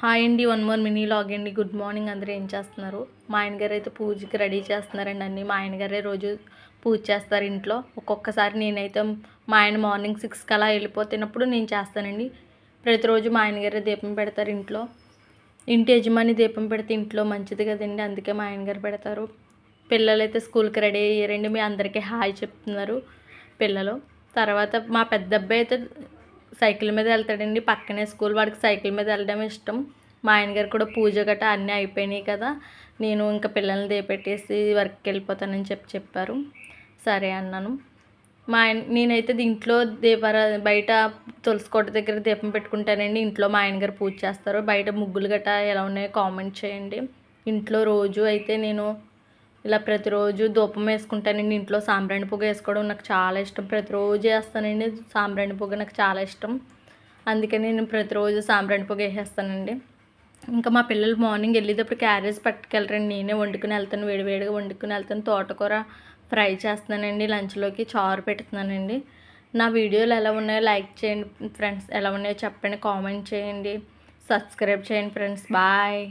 Hi అండి one more mini vlog అండి. Good morning. అందరూ ఏం చేస్తున్నారు? మా ఆయనగారు అయితే పూజకి రెడీ చేస్తున్నారండి. అన్ని మా ఆయనగారే రోజు పూజ చేస్తారు ఇంట్లో. ఒక్కొక్కసారి నేనైతే మా ఆయన మార్నింగ్ సిక్స్కి అలా వెళ్ళిపోతున్నప్పుడు నేను చేస్తానండి. ప్రతిరోజు మా ఆయనగారే దీపం పెడతారు ఇంట్లో. ఇంటి యజమాని దీపం పెడితే ఇంట్లో మంచిది కదండి. అందుకే మా ఆయన గారు పెడతారు. పిల్లలు అయితే స్కూల్కి రెడీ అయ్యారండి. మీ అందరికీ హాయ్ చెప్తున్నారు పిల్లలు. తర్వాత మా పెద్ద అబ్బాయి అయితే సైకిల్ మీద వెళ్తాడండి. పక్కనే స్కూల్ వాడికి సైకిల్ మీద వెళ్ళడం ఇష్టం. మా ఆయన గారు కూడా పూజ గట్రా అన్నీ అయిపోయినాయి కదా. నేను ఇంకా పిల్లల్ని దేపెట్టేసి వర్క్కి వెళ్ళిపోతానని చెప్పి చెప్పారు. సరే అన్నాను. మా ఆయన నేనైతే దీంట్లో దీపార బయట తులసి కోట దగ్గర దీపం పెట్టుకుంటానండి. ఇంట్లో మా ఆయన గారు పూజ చేస్తారు. బయట ముగ్గులు గట్రా ఎలా ఉన్నాయో కామెంట్ చేయండి. ఇంట్లో రోజు అయితే నేను ఇలా ప్రతిరోజు ధూపం వేసుకుంటానండి ఇంట్లో సాంబ్రాణి పొగ వేసుకోవడం నాకు చాలా ఇష్టం. ప్రతిరోజు వేస్తానండి సాంబ్రాణి పొగ నాకు చాలా ఇష్టం. అందుకని నేను ప్రతిరోజు సాంబ్రాణి పొగ వేసేస్తానండి. ఇంకా మా పిల్లలు మార్నింగ్ వెళ్ళేటప్పుడు క్యారేజ్ పట్టుకెళ్ళరండి. నేనే వండుకుని వెళ్తాను వేడివేడిగా వండుకుని వెళ్తాను. తోటకూర ఫ్రై చేస్తున్నానండి. లంచ్లోకి చారు పెడుతున్నానండి. నా వీడియోలు ఎలా ఉన్నాయో లైక్ చేయండి ఫ్రెండ్స్. ఎలా ఉన్నాయో చెప్పండి కామెంట్ చేయండి. సబ్స్క్రైబ్ చేయండి ఫ్రెండ్స్. బాయ్.